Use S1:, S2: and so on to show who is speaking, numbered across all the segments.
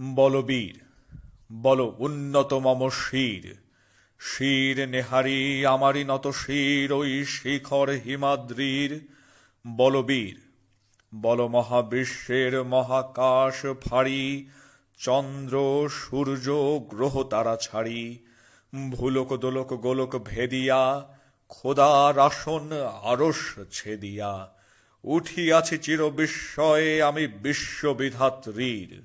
S1: বলবীর, বল উন্নত মম শির। শির নেহারি আমারই নত শির, ওই শিখর হিমাদ্রির। বলবীর, বল মহাবিশ্বের মহাকাশ ফাড়ি, চন্দ্র, সূর্য, গ্রহ তারা ছাড়ি। ভুলোক দোলক গোলক ভেদিয়া, খোদার আসন আরস ছেদিয়া। উঠিয়াছি চির বিস্ময়ে আমি বিশ্ববিধাত্রীর।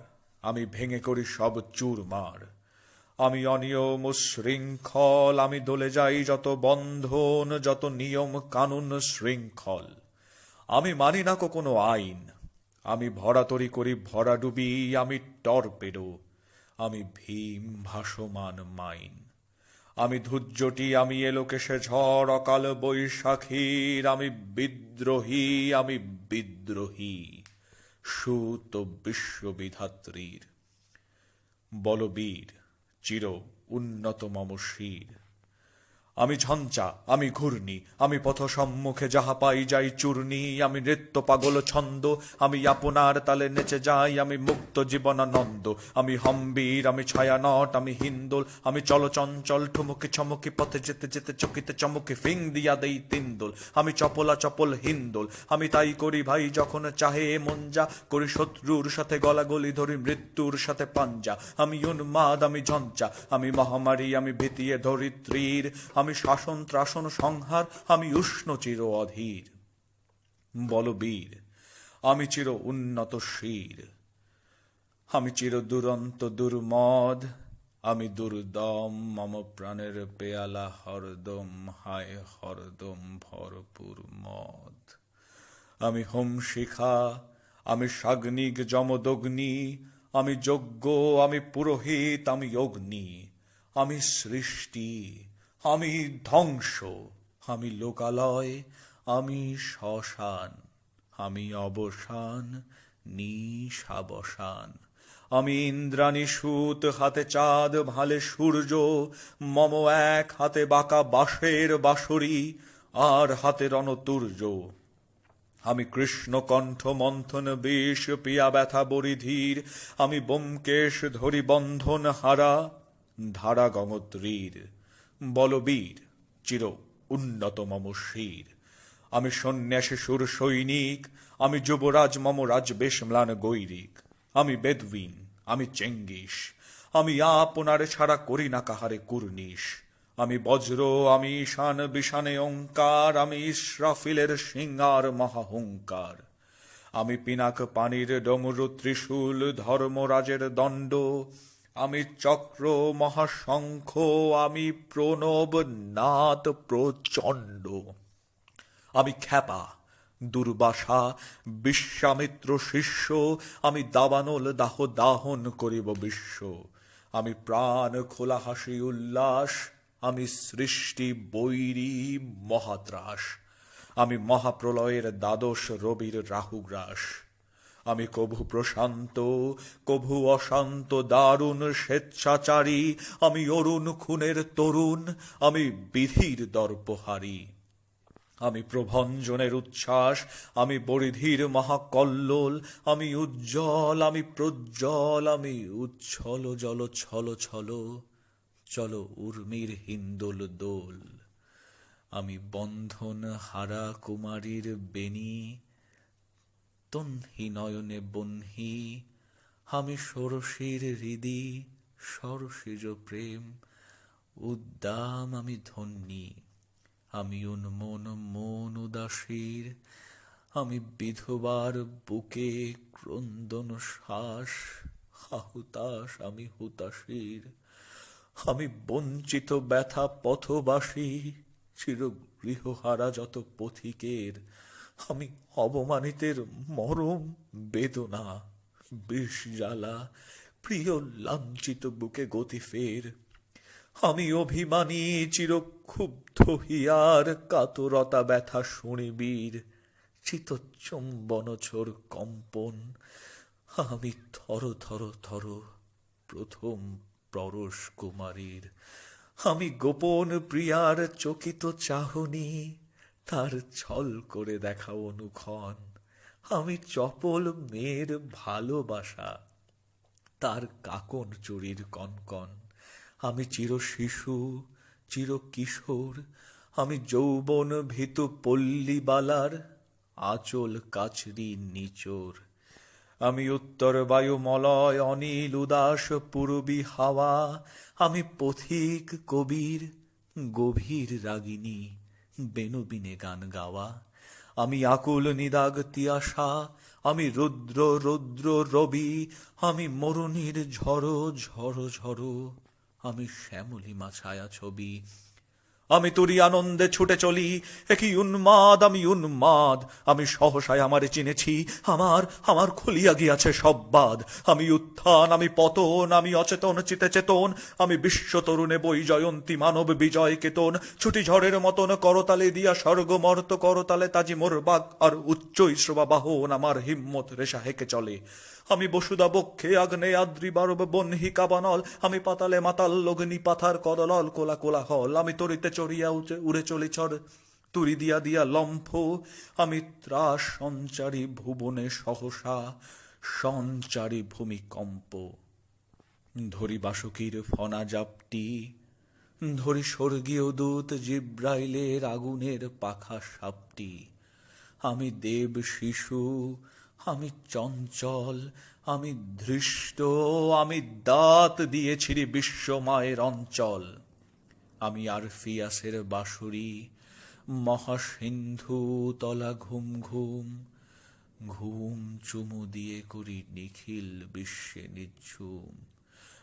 S1: আমি ভেঙে করি সব চুরমার আমি অনিয়ম শৃঙ্খল, আমি দলে যাই যত বন্ধন, যত নিয়ম কানুন শৃঙ্খল। আমি মানি না কোনো আইন। আমি ভরাতরি করি ভরা ডুবি, আমি টর্পেডো। আমি ভীম ভাসমান মাইন। আমি ধুজ্জটি আমি এলোকেশে ঝড়, অকাল বৈশাখীর। আমি বিদ্রোহী আমি বিদ্রোহী। সুত বিশ্ববিধাত্রীর বলবীর চির উন্নত মম শির। আমি ঝঞ্চা আমি ঘূর্ণি, আমি পথ সম্মুখে যাহা পাই যাই চূর্ণি, আমি নৃত্য পাগল ছন্দ, আমি আপনার তালে নেচে যাই, আমি মুক্ত জীবন জীবনানন্দ, আমি হম্বীর, আমি ছায়ানট, আমি হিন্দোল, আমি চলচঞ্চল ঠুমুকি ছমুকি পথে যেতে যেতে চকিতে চমুকি ফিং দিয়া দেই তিনদোল আমি চপলা চপল হিন্দোল, আমি তাই করি ভাই যখন চাহে মন যা করি শত্রুর সাথে গলাগলি ধরি মৃত্যুর সাথে পাঞ্জা, আমি উন্মাদ, আমি ঝঞ্চা আমি মহামারী, আমি ভীতিয়ে ধরিত্রীর আমি শাসন ত্রাসন সংহার, আমি উষ্ণ চির অধীর। বলবীর আমি চির উন্নত শির। আমি চির দুরন্ত দুর্মদ, আমি দুর্দম, মম প্রাণের পেয়ালা হরদম, হায় হরদম ভরপুর মদ। আমি হোম শিখা আমি সাগ্নিক যমদগ্নি, আমি যজ্ঞ, আমি পুরোহিত, আমি অগ্নি, আমি সৃষ্টি। আমি ধ্বংস, আমি লোকালয়, আমি শ্মশান, আমি অবসান, নিশাবসান। আমি ইন্দ্রাণী সুত হাতে চাঁদ ভালে সূর্য, মম এক হাতে বাঁকা বাঁশের বাঁশরি, আর হাতে রণতুর্য। আমি কৃষ্ণ কণ্ঠ মন্থন বেশ পিয়া ব্যথা বরিধীর আমি বোমকেশ ধরি বন্ধন হারা, ধারা গঙ্গোত্রীর। বলবীর, চির উন্নত মম শির। আমি সন্ন্যাসী সুর সৈনিক, আমি যুবরাজ মম রাজবেশ ম্লান গৈরিক। আমি বেদবিন আমি চেঙ্গিস। আমি আপনার ছাড়া করি না কাহারে কুর্নিশ। আমি বজ্র, আমি ঈশান বিশানে ওঙ্কার আমি ইসরাফিলের সিঙ্গার মহাহুঙ্কার। আমি পিনাক পানির ডমরু ত্রিশূল, ধর্মরাজের দণ্ড। আমি চক্র মহাশঙ্খ, আমি প্রণব নাথ প্রচণ্ড। আমি খ্যাপা, দুর্বাসা, বিশ্বামিত্র শিষ্য, আমি দাবানল দাহ দাহন করিব বিশ্ব। আমি প্রাণ খোলা হাসি উল্লাস, আমি সৃষ্টি বৈরী মহাত্রাস। আমি মহাপ্রলয়ের দ্বাদশ রবির রাহুগ্রাস। আমি কভু প্রশান্ত কভু অশান্ত, দারুণ স্বেচ্ছাচারী, আমি অরুণ খুনের তরুণ, আমি বিধির দর্পহারী। আমি প্রভঞ্জনের উচ্ছ্বাস, আমি বরিধির মহাকল্লোল, আমি উজ্জ্বল, আমি প্রজ্জ্বল, আমি উচ্ছল, জল, ছল ছল, চলো উর্মির হিন্দোল দোল। আমি বন্ধন হারা কুমারীর বেণী তন্হি নয়নে বন্হি। আমি ষোড়শীর হৃদি সরসিজ প্রেম। উদ্দাম আমি ধন্যী। আমি উন্মন মন উদাসীর। আমি বিধবার বুকে ক্রন্দন শ্বাস। হাহুতাস আমি হুতাশীর। আমি বঞ্চিত ব্যথা পথবাসী। চির গৃহহারা যত পথিকের। আমি অবমানিতের মরম বেদনা, বিষ জ্বালা, প্রিয় লাঞ্ছিত বুকে গতি ফের। আমি অভিমানী, চিরক্ষুব্ধ হিয়ার, কাতরতা ব্যথা শুনিবীর চিতচম্বন ছোর কম্পন। আমি থর থর থর প্রথম পরশ কুমারীর আমি গোপন প্রিয়ার চকিত চাহনি তার ছল করে দেখা অনুক্ষণ। আমি চপল মেয়ের ভালোবাসা। তার কাকন চুরির কনকন। আমি চির শিশু, চির কিশোর। আমি যৌবন ভীত পল্লীবালার, আচল কাছরি নিচোর। আমি উত্তর বায়ু মলয়, অনিল উদাস, পূর্বী হাওয়া। আমি পথিক কবির, গভীর রাগিনী। বেনুবিনে গান গাওয়া। আমি আকুল নিদাগ তিয়াসা আমি রুদ্র রুদ্র রবি, আমি মরুণীর ঝড়ো ঝড়ো ঝড়ো। আমি শ্যামলিমা ছায়া ছবি আমি তুরি আনন্দে ছুটে চলি। একই উন্মাদ, আমি উন্মাদ। আমি সহসায় আমারে চিনেছি। আমার আমার খুলিয়া গিয়াছে সব বাদ। আমি উত্থান, আমি পতন, আমি অচেতন, চিতে চেতন। আমি বিশ্ব তরুণে বই জয়ন্তী, মানব বিজয় কেতন। ছুটি ঝড়ের মতন করতালে দিয়া স্বর্গমর্ত করতালে তাজি মোর বাগ আর উচ্চ ইশ্রবা বাহন আমার হিম্মত রেশা হেকে চলে। আমি বসুদা বক্ষে, আগ্নে, আদ্রি, বারব বহ্নি কাবানল। আমি পাতালে মাতাল লগ্নি পাথার, কদলল কোলা কোলা হল আমি তরিতে চড়িয়া উড়ে চলি ছড়। তুরি দিয়া দিয়া লম্ফ আমি ত্রাস সঞ্চারী ভুবনে সহসা, সঞ্চারী ভূমিকম্প। ধরি বাসুকীর ফনা জাপটি, ধরি স্বর্গীয় দূত জিব্রাইলের আগুনের পাখা সাপটি। আমি দেব শিশু, আমি চঞ্চল, আমি ধৃষ্ট, আমি দাঁত দিয়েছিরি বিশ্বময়ের অঞ্চল। আমি আর ফিয়াসের বাঁশুরি, মহাসিন্ধু তলা ঘুম ঘুম ঘুম চুমু দিয়ে করি নিখিল বিশ্বে নিঝুম।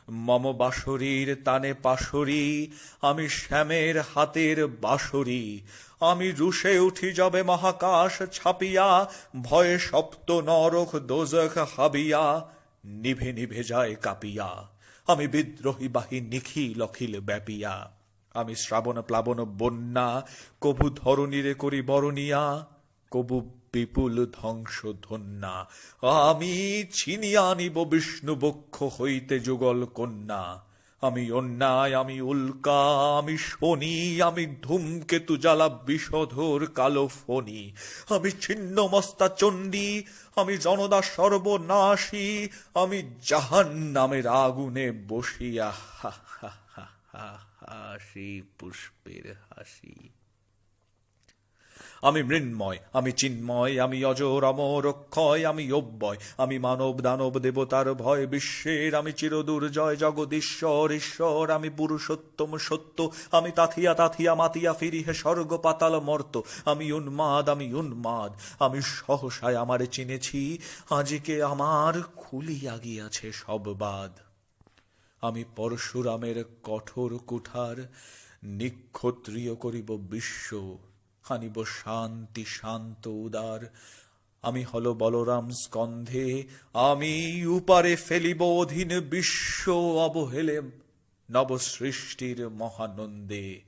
S1: মম বাঁশরীর তানে পাশরি, আমি শ্যামের হাতের বাঁশরি, আমি রুশে উঠি যবে মহাকাশ ছাপিয়া, ভয়ে সপ্ত নরক দোজখ হাবিয়া, নিভে নিভে যায় কাপিয়া, আমি বিদ্রোহী বাহি নিখিল অখিল ব্যাপিয়া। আমি শ্রাবণ প্লাবন বন্যা, কভু ধরণীরে করি বরণিয়া কবু বিপুল ধ্বংস ধন্যা আমি ছিনিয়া আনিব বিষ্ণু বক্ষ হইতে যুগল কন্যা। আমি অন্যায়, আমি উল্কা, আমি শনি, আমি ধূমকেতু জ্বালা বিষধর কালো ফণি। আমি ছিন্ন মস্তা চণ্ডী, আমি জনদা সর্বনাশী, আমি জাহান নামের আগুনে বসিয়া, হা হা। হা হাসি পুষ্পের হাসি। আমি মৃন্ময়, আমি চিন্ময়, আমি অজর, অমর অক্ষয়, আমি অব্যয়, আমি মানব দানব দেবতার ভয় বিশ্বের, আমি চিরদুর্জয় জগদীশ্বর, ঈশ্বর, আমি পুরুষোত্তম সত্য, আমি তাথিয়া তাথিয়া মাতিয়া ফিরি হে স্বর্গ পাতাল মর্ত, আমি উন্মাদ আমি উন্মাদ, আমি সহসায় আমারে চিনেছি, আজকে আমার খুলিয়া গিয়াছে সব বাদ আমি পরশুরামের কঠোর কুঠার নিক্ষত্রিয় করিব বিশ্ব, আনিব শান্তি, শান্ত, উদার। আমি হল বলরাম স্কন্ধে, আমি উপারে ফেলিব অধীন বিশ্ব অবহেলে, নবসৃষ্টির মহানন্দে।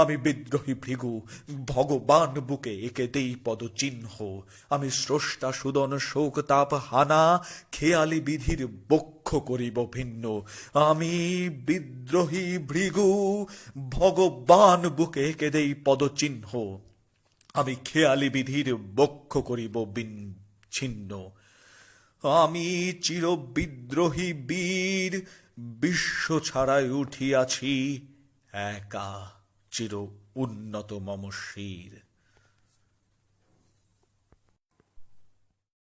S1: আমি বিদ্রোহী ভৃগু, ভগবান বুকে একে দেই পদচিহ্ন। আমি স্রষ্টা সুদন শোক তাপ হানা, খেয়ালি বিধির বক্ষ করিব ভিন্ন। আমি বিদ্রোহী ভৃগু, ভগবান বুকে একে দেই পদচিহ্ন। আমি খেয়ালি বিধির বক্ষ করিব বিচ্ছিন্ন। আমি চির বিদ্রোহী বীর, বিশ্ব ছাড়াই উঠিয়াছি একা। চির উন্নত মম শির।